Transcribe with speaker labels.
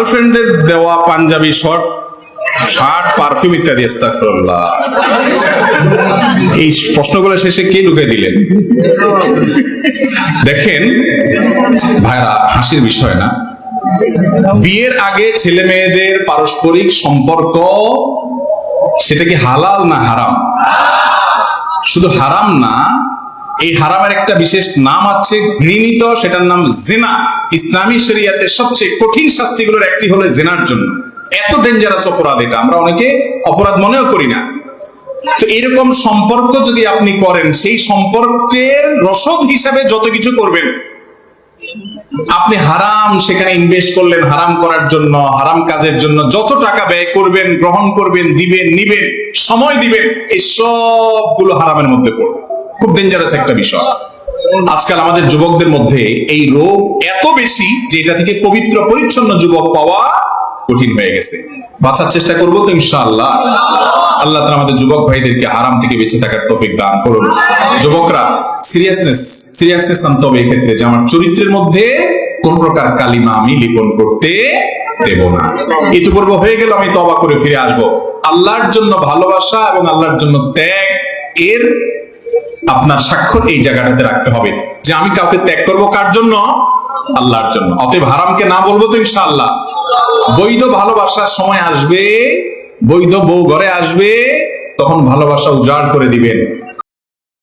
Speaker 1: গার্লফ্রেন্ডের দেওয়া panjabi short shirt perfume ইত্যাদি এই প্রশ্নগুলো শেষে কে ঢুকে দিলেন? দেখেন, ভাইরা, হাসির বিষয় না। বিয়ের আগে ছেলে মেয়েদের পারস্পরিক সম্পর্ক, সেটা কি হালাল না হারাম? শুধু হারাম না এই হারামের একটা বিশেষ নাম আছে ঘৃণিত, সেটার নাম জেনা। ইসলামী শরিয়াতের সবচেয়ে কঠিন শাস্তিগুলোর একটি হলো জেনার জন্য। এত ডেঞ্জারাস অপরাধ এটা, আমরা অনেকে অপরাধ মনেও করি না। তো এরকম সম্পর্ক যদি আপনি করেন, সেই সম্পর্কের রসদ হিসাবে যত কিছু করবেন, আপনি হারাম সেখানে ইনভেস্ট করলেন, হারাম করার জন্য, হারাম কাজের জন্য যত টাকা ব্যয় করবেন, গ্রহণ করবেন, দিবেন, নিবেন, সময় দিবেন, এই সবগুলো হারামের মধ্যে পড়বে খুব ডেঞ্জারাস একটা বিষয়। আজকাল আমাদের যুবকদের মধ্যে এই রোগ এত বেশি যে এটা থেকে পবিত্র, পরিচ্ছন্ন যুবক পাওয়া কঠিন হয়ে গেছে। বাঁচার চেষ্টা করব তো ইনশাআল্লাহ। আল্লাহ তাআলা আমাদের যুবক ভাইদেরকে হারাম থেকে বেঁচে থাকার তৌফিক দান করুন। যুবকরা সিরিয়াসনেস সিরিয়াসনেস আনতে হবে এক্ষেত্রে যে আমার চরিত্রের মধ্যে কোন প্রকার কালিমা আমি লিপন করতে দেব না। ইতিপূর্ব হয়ে গেল, আমি তবা করে ফিরে আসব। আল্লাহর জন্য ভালোবাসা এবং আল্লাহর জন্য ত্যাগ, এর আপনার স্বাক্ষর এই জায়গাটাতে রাখতে হবে যে আমি কাউকে ত্যাগ করব কার জন্য? আল্লাহর জন্য। অতএব হারামকে না বলব তো ইনশাআল্লাহ। বৈধ ভালোবাসার সময় আসবে, বৈধ বউ ঘরে আসবে, তখন ভালোবাসা উজাড় করে দিবেন।